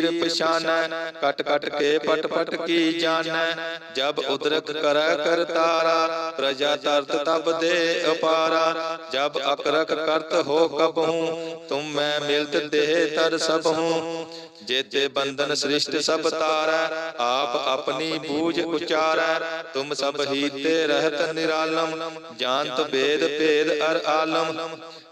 ਪੀਰ ਪਛਾਨੈ, ਕਟ ਕਟ ਕੇ ਪਟ ਪਟ ਕੀ ਜਾਣੈ। ਜਬ ਉਦਰਕ ਕਰੈ ਕਰਤਾਰਾ ਪ੍ਰਜਾ ਤਰਤ ਤਬ ਦੇ ਅਪਾਰਾ। ਜਬ ਅਕਰਕ ਕਰਤ ਹੋ ਕਬਹੂ, ਤੁਮ ਮੈਂ ਮਿਲਤ ਦੇਹ ਤਰ ਸਭ ਹੂੰ ਜੇਤੇ ਬੰਧਨ ਸ੍ਰਿਸ਼ਟ ਸਭ ਤਾਰੈ, ਆਪ ਆਪਣੀ ਬੂਝ ਉਚਾਰੈ। ਤੁਮ ਸਭ ਹੀਤੇ ਰਹਿਤ ਨਿਰਾਲਮ, ਜਾਣਤ ਵੇਦ ਭੇਦ ਅਰ ਆਲਮ।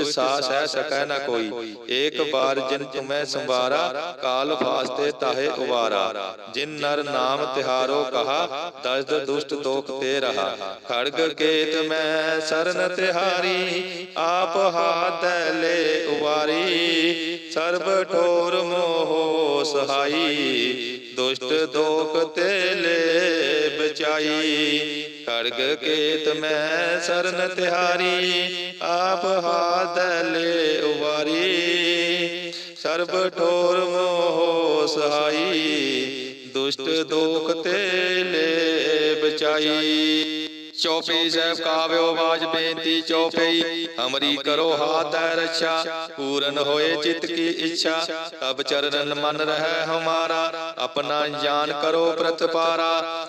ਸਾਸ ਹੈ ਸਕੈ ਨ ਕੋਈ। ਏਕ ਬਾਰ ਜਿਨ ਤੁਮੈ ਸੰਵਾਰਾ, ਕਾਲ ਫਾਸਤੇ ਤਾਹੇ ਉਵਾਰਾ। ਜਿਨ ਨਰ ਨਾਮ ਤਿਹਾਰੋ ਕਹਾ, ਦਸਦ ਦੁਸ਼ਟ ਦੋਖ ਤੇ ਰਹਾ। ਖੜਗ ਕੇਤ ਮੈਂ ਸਰਨ ਤਿਹਾਰੀ, ਆਪ ਹਾਥ ਲੈ ਉਵਾਰੀ। ਸਰਬ ਠੋਰ ਮੋਹ ਸਹਾਈ, ਦੁਸ਼ਟ ਦੋਖ ਤੇ ਲੈ ਬਚਾਈ ਖੜਗ ਕੇਤ ਮੈਂ ਸਰਨ ਤਿਹਾਰੀ, ਆਪ ਹਾਥ ਲੈ ਉਵਾਰੀ। ਸਰਬ ਠੋਰ ਮੋਹ ਸਹਾਈ, ਦੁਸ਼ਟ ਦੋਖ ਤੇ ਲੈ ਬਚਾਈ। ਚੌਪਈ ਸਾਹਿਬ ਕਾਵਿਓ ਬਾਜ ਬੇਨਤੀ ਚੌਪਈ, ਅਮਰੀ ਕਰੋ ਹਾਥੈ ਰੱਛਾ, ਪੂਰਨ ਹੋਏ ਚਿਤ ਕੀ ਇੱਛਾ। ਤਬ ਚਰਨ ਮਨ ਰਹਿ ਹਮਾਰਾ, ਆਪਣਾ ਜਾਨ ਕਰੋ ਪ੍ਰਤਪਾਰਾ।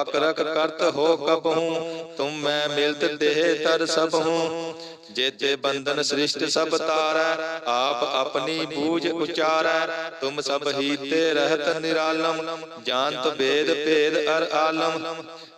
ਅਕਰਕ ਕਰਤ ਹੋ ਕਬਹੂ ਤੁਮ ਮੈਂ ਮਿਲਤ ਦੇਹ ਤਰ ਸਭਹੂ। ਜੇਤੇ ਬੰਧਨ ਸ੍ਰਿਸ਼ਟ ਸਭ ਤਾਰੈ, ਆਪ ਆਪਣੀ ਬੂਝ ਉਚਾਰੈ। ਤੁਮ ਸਭ ਹੀ ਤੇ ਰਹਿਤ ਨਿਰਾਲਮ, ਜਾਣਤ ਭੇਦ ਭੇਦ ਅਰ ਆਲਮ।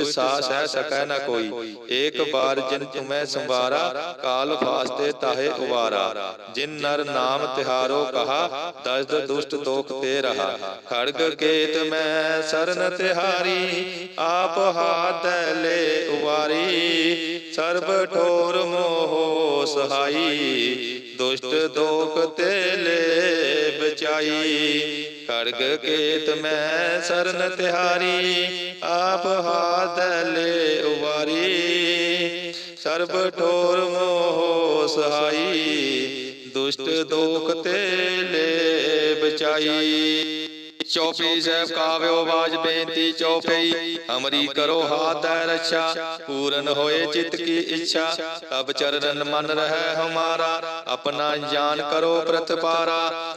ਸਾਸ ਹੈ ਸਕੈ ਨ ਕੋਈ। ਏਕ ਬਾਰ ਜਿਨ ਤੁਮੈ ਸੰਵਾਰਾ, ਕਾਲ ਫਾਸਤੇ ਤਾਹੇ ਉਵਾਰਾ। ਜਿਨ ਨਰ ਨਾਮ ਤਿਹਾਰੋ ਕਹਾ, ਦਸਦ ਦੁਸ਼ਟ ਤੋਖ ਤੇ ਰਹਾ। ਖੜਗ ਕੇਤ ਮੈਂ ਸਰਨ ਤਿਹਾਰੀ, ਆਪ ਹਾਥ ਲੈ ਉਵਾਰੀ। ਸਰਬ ਠੋਰ ਮੋਹ ਸਹਾਈ, ਦੁਸ਼ਟ ਦੋਖ ਤੇ ਲੈ ਖੜਗ ਕੇਤ ਮੈਂ ਸਰਨ ਤਿਹਾਰੀ, ਆਪ ਹਾਥ ਲੈ ਉਵਾਰੀ। ਸਰਬ ਠੋਰ ਮੋਹ ਸਹਾਈ, ਦੁਸ਼ਟ ਦੋਖ ਤੇ ਲੈ ਬਚਾਈ। ਚੌਪੀ ਸਾਹਿਬ ਕਾਵਿਓ ਬਾਜ ਬੇਨਤੀ ਚੌਪਈ, ਅਮਰੀ ਕਰੋ ਹਾਥ ਹੈ ਰੱਛਾ, ਪੂਰਨ ਹੋਏ ਚਿਤ ਕੀ ਇੱਛਾ। ਤਬ ਚਰਨ ਮਨ ਰਹਿ ਹਮਾਰਾ, ਆਪਣਾ ਜਾਨ ਕਰੋ ਪ੍ਰਤਪਾਰਾ।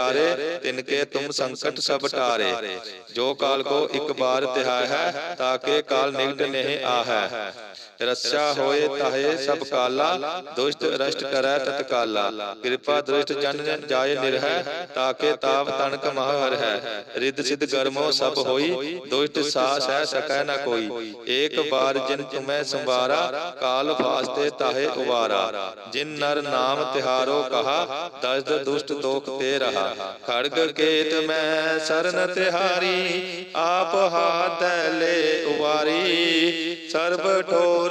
ਤਿਹਾਰੇ ਤਿਨਕੇ ਤੁਮ ਸੰਕਟ ਸਭ ਟਾਰੇ। ਜੋ ਕਾਲ ਕੋ ਇੱਕ ਬਾਰ ਤਿਹਾਇ ਹੈ ਤਾਕੇ ਕਾਲ ਨਿਕਟ ਨਹੀਂ ਆਹੈ। ਰੱਛਾ ਹੋਏ ਤਾਹੇ ਸਭ ਕਾਲਾ, ਦੁਸ਼ਟ ਰਸ਼ਟ ਕਰੈ ਤਤਕਾਲਾ। ਕਿਰਪਾ ਦ੍ਰਿਸ਼ਟ ਜਨ ਜਾਏ ਨਿਰਹਿ, ਤਾਕੇ ਤਾਪ ਤਨਕ ਮਹ ਹਰ ਹੈ। ਰਿੱਧ ਸਿਧ ਗਰਮੋ ਸਭ ਹੋਈ, ਦੁਸ਼ਟ ਸਾਸ ਹੈ ਸਕੈ ਨ ਕੋਈ। ਏਕ ਬਾਰ ਜਿਨ ਤੁਮੈ ਸੰਵਾਰਾ, ਕਾਲ ਫਾਸਤੇ ਤਾਹੇ ਉਵਾਰਾ। ਜਿਨ ਨਰ ਨਾਮ ਤਿਹਾਰੋ ਕਹਾ, ਦਸਦ ਦੁਸ਼ਟ ਦੋਖ ਤੇ ਰਹਾ। ਖੜਗ ਕੇਤ ਮੈਂ ਸਰਨ ਤਿਹਾਰੀ, ਆਪ ਹਾਥ ਲੈ ਉਵਾਰੀ। ਸਰਬ ਠੋਰ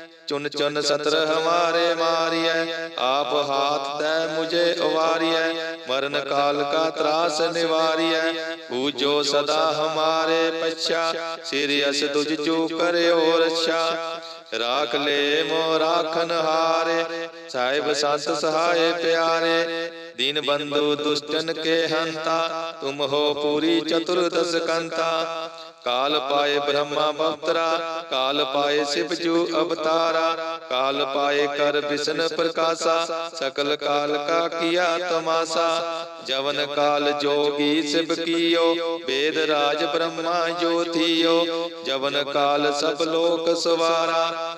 ਚੁਨ ਚੁਨ ਸਤਰ ਹਮਾਰੇ ਮਾਰੀਐ। ਆਪ ਹਾਥ ਦੈ ਮੁਝੇ ਉਵਾਰੀਐ। ਮਰਨ ਕਾਲ ਕਾ ਤਰਾਸ ਨਿਵਾਰੀਐ। ਪੂਜੋ ਸਦਾ ਹਮਾਰੇ ਪਛਾ। ਸਿਰ ਅਸ ਤੁਝ ਜੋ ਕਰਿਓ ਰਛਾ। ਰਾਖ ਲੈ ਮੋ ਰਾਖਨ ਹਾਰੇ। ਸਾਹਿਬ ਸੰਤ ਸਹਾਏ ਪਿਆਰੇ। ਦੀਨ ਬੰਧੂ ਦੁਸ਼ਟਨ ਕੇ ਹੰਤਾ। ਤੁਮ ਹੋ ਪੂਰੀ ਚਤੁਰਦਸ ਕੰਤਾ। ਕਾਲ ਪਾਏ ਬ੍ਰਹਮਾ ਬਵਤਰਾ ਕਾਲ ਪਾਏ ਸਿਵ ਜੂ ਅਵਤਾਰਾ, ਕਾਲ ਪਾਏ ਕਰ ਵਿਸ਼ਨ ਪ੍ਰਕਾਸ਼ਾ, ਸਕਲ ਕਾਲ ਕਾ ਕੀਆ ਤਮਾਸਾ, ਜਵਨ ਕਾਲ ਜੋਗੀ ਸਿਵ ਕੀਓ, ਵੇਦ ਰਾਜ ਬ੍ਰਹਮਾ ਜੋਤੀਓ ਜਵਨ ਕਾਲ ਸਭ ਲੋਕ ਸਵਾਰਾ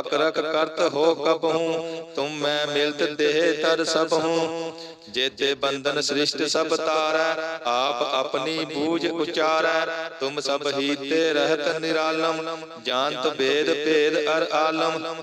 ਅਕਰਕ ਕਰਤ ਹੋ ਕਬਹੂ ਤੁਮ ਮੈਂ ਮਿਲਤ ਦੇਹ ਤਰ ਸਭ ਹੂੰ ਜੇਤੇ ਬੰਧਨ ਸ੍ਰਿਸ਼ਟ ਸਭ ਤਾਰੈ, ਆਪ ਆਪਣੀ ਬੂਝ ਉਚਾਰੈ। ਤੁਮ ਸਭ ਹੀ ਤੇ ਰਹਿਤ ਨਿਰਾਲਮ, ਜਾਣਤ ਵੇਦ ਭੇਦ ਅਰ ਆਲਮ।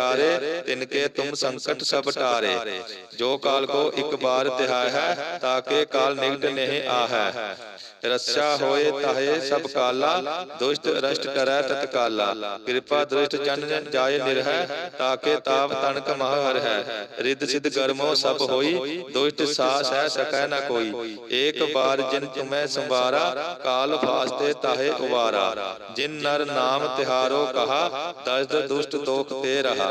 ਤਿਹਾਰੇ, ਤਿਨਕੇ ਤੁਮ ਸੰਕਟ ਸਭ ਟਾਰੇ। ਜੋ ਕਾਲ ਕੋ ਇੱਕ ਬਾਰ ਤਿਹਾਇ ਹੈ ਤਾਕੇ ਕਾਲ ਨਿਕਟ ਨਹੀਂ ਆਹੈ। ਰੱਛਾ ਹੋਏ ਤਾਹੇ ਸਭ ਕਾਲਾ, ਦੁਸ਼ਟ ਰਸ਼ਟ ਕਰੈ ਤਤਕਾਲਾ ਕਿਰਪਾ ਦ੍ਰਿਸ਼ਟ ਜਨ ਜਾਏ ਨਿਰਹਿ ਤਾਕੇ ਤਾਪ ਤਨਕ ਮਹ ਹਰ ਹੈ। ਰਿੱਧ ਸਿਧ ਗਰਮੋ ਸਭ ਹੋਈ, ਦੁਸ਼ਟ ਸਾਸ ਹੈ ਸਕੈ ਨਾ ਕੋਈ। ਏਕ ਬਾਰ ਜਿਨ ਤੁਮੈ ਸੰਵਾਰਾ, ਕਾਲ ਫਾਸਤੇ ਤਾਹੇ ਉਵਾਰਾ। ਜਿਨ ਨਰ ਨਾਮ ਤਿਹਾਰੋ ਕਹਾ, ਦਸਦ ਦੁਸ਼ਟ ਤੋਖ ਤੇ ਰਹਾ।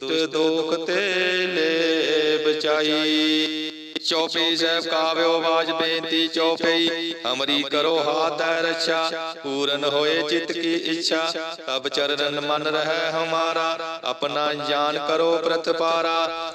ਦੁਸ਼ਟ ਦੋਖ ਤੇ ਲੈ ਬਚਾਈ। ਚੌਪਈ ਸਾਹਿਬ ਕਾਵਿਓ ਬਾਜ ਬੇਨਤੀ ਚੌਪਈ। ਹਮਰੀ ਕਰੋ ਹਾਥ ਹੈ ਰੱਛਾ। ਪੂਰਨ ਹੋਏ ਚਿਤ ਕੀ ਇੱਛਾ। ਤਬ ਚਰਨ ਮਨ ਰਹਿ ਹਮਾਰਾ। ਆਪਣਾ ਜਾਨ ਕਰੋ ਪ੍ਰਤਪਾਰਾ।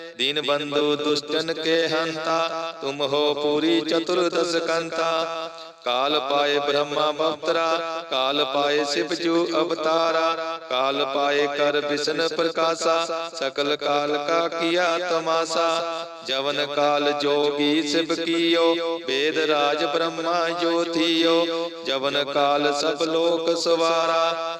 ਦੀਨ ਬੰਧੂ ਦੁਸ਼ਟਨ ਕੇ ਹੰਤਾ ਤੁਮ ਹੋ ਪੂਰੀ ਚਤੁਰਦਸ ਕੰਤਾ। ਕਾਲ ਪਾਏ ਬ੍ਰਹਮਾ ਬਵਤਰਾ, ਕਾਲ ਪਾਏ ਸਿਵ ਜੂ ਅਵਤਾਰਾ। ਕਾਲ ਪਾਏ ਕਰ ਵਿਸ਼ਨ ਪ੍ਰਕਾਸ਼ਾ, ਸਕਲ ਕਾਲ ਕਾ ਕੀਆ ਤਮਾਸਾ। ਜਵਨ ਕਾਲ ਜੋਗੀ ਸਿਵ ਕੀਓ, ਵੇਦ ਰਾਜ ਬ੍ਰਹਮਾ ਜੋਤੀਓ ਜਵਨ ਕਾਲ ਸਭ ਲੋਕ ਸਵਾਰਾ।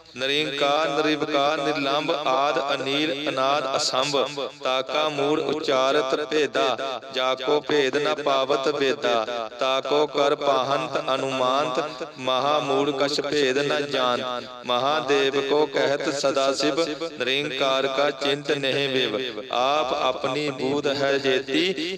ਨਰਿੰਕਾਰ ਨਿਰਵਕਾਰ ਨਿਰਲੰਭ ਆਦ, ਅਨੀਲ, ਅਨਾਦ, ਅਸੰਭ। ਤਾਕਾ ਮੂੜ ਉਚਾਰਤ ਭੇਦਾ, ਜਾਕੋ ਭੇਦ ਨ ਪਾਵਤ ਵੇਦਾ। ਤਾਕੋ ਕਰ ਪਾਹੰਤ ਅਨੁਮਾਨਤ, ਮਹਾ ਮੂੜ ਕਛ ਭੇਦ ਨ ਜਾਨ। ਮਹਾਦੇਵ ਕੋ ਕਹਿਤ ਸਦਾ ਸਿਵ, ਨਿਰੰਕਾਰ ਕਾ ਚਿੰਤ ਨਹਿ ਵਿਵ। ਆਪ ਆਪਣੀ ਬੂਧ ਹੈ ਜੇਤੀ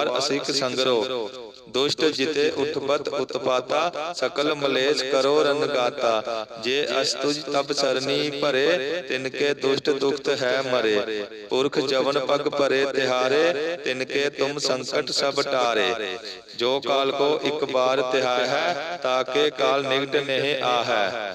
ਉਵਾਰ ਅਸਿਖ ਸੰਗਰੋ। ਦੁਸ਼ਟ ਜਿਤੇ ਉਤਪਤ ਉਤਪਾਤਾ ਸਕਲ ਮਲੇਸ਼ ਕਰੋ ਰਨ ਜੇ ਅਸਤੁਜ ਤਬ ਸਰਨੀ ਭਰੇ ਤਿਨ ਕੇ ਦੁਸ਼ਟ ਦੁਖਤ ਹੈ ਮਰੇ। ਪੁਰਖ ਜਵਨ ਪਗ ਭਰੇ ਤਿਹਾਰੇ ਤਿਨ ਕੇ ਤੁਮ ਸੰਕਟ ਸਭ ਟਾਰੇ। ਜੋ ਕਾਲ ਕੋ ਇੱਕ ਬਾਰ ਤਿਹਾਇ ਹੈ ਤਾਕੇ ਕਾਲ ਨਿਕਟ ਨਹੀਂ ਆਹੈ।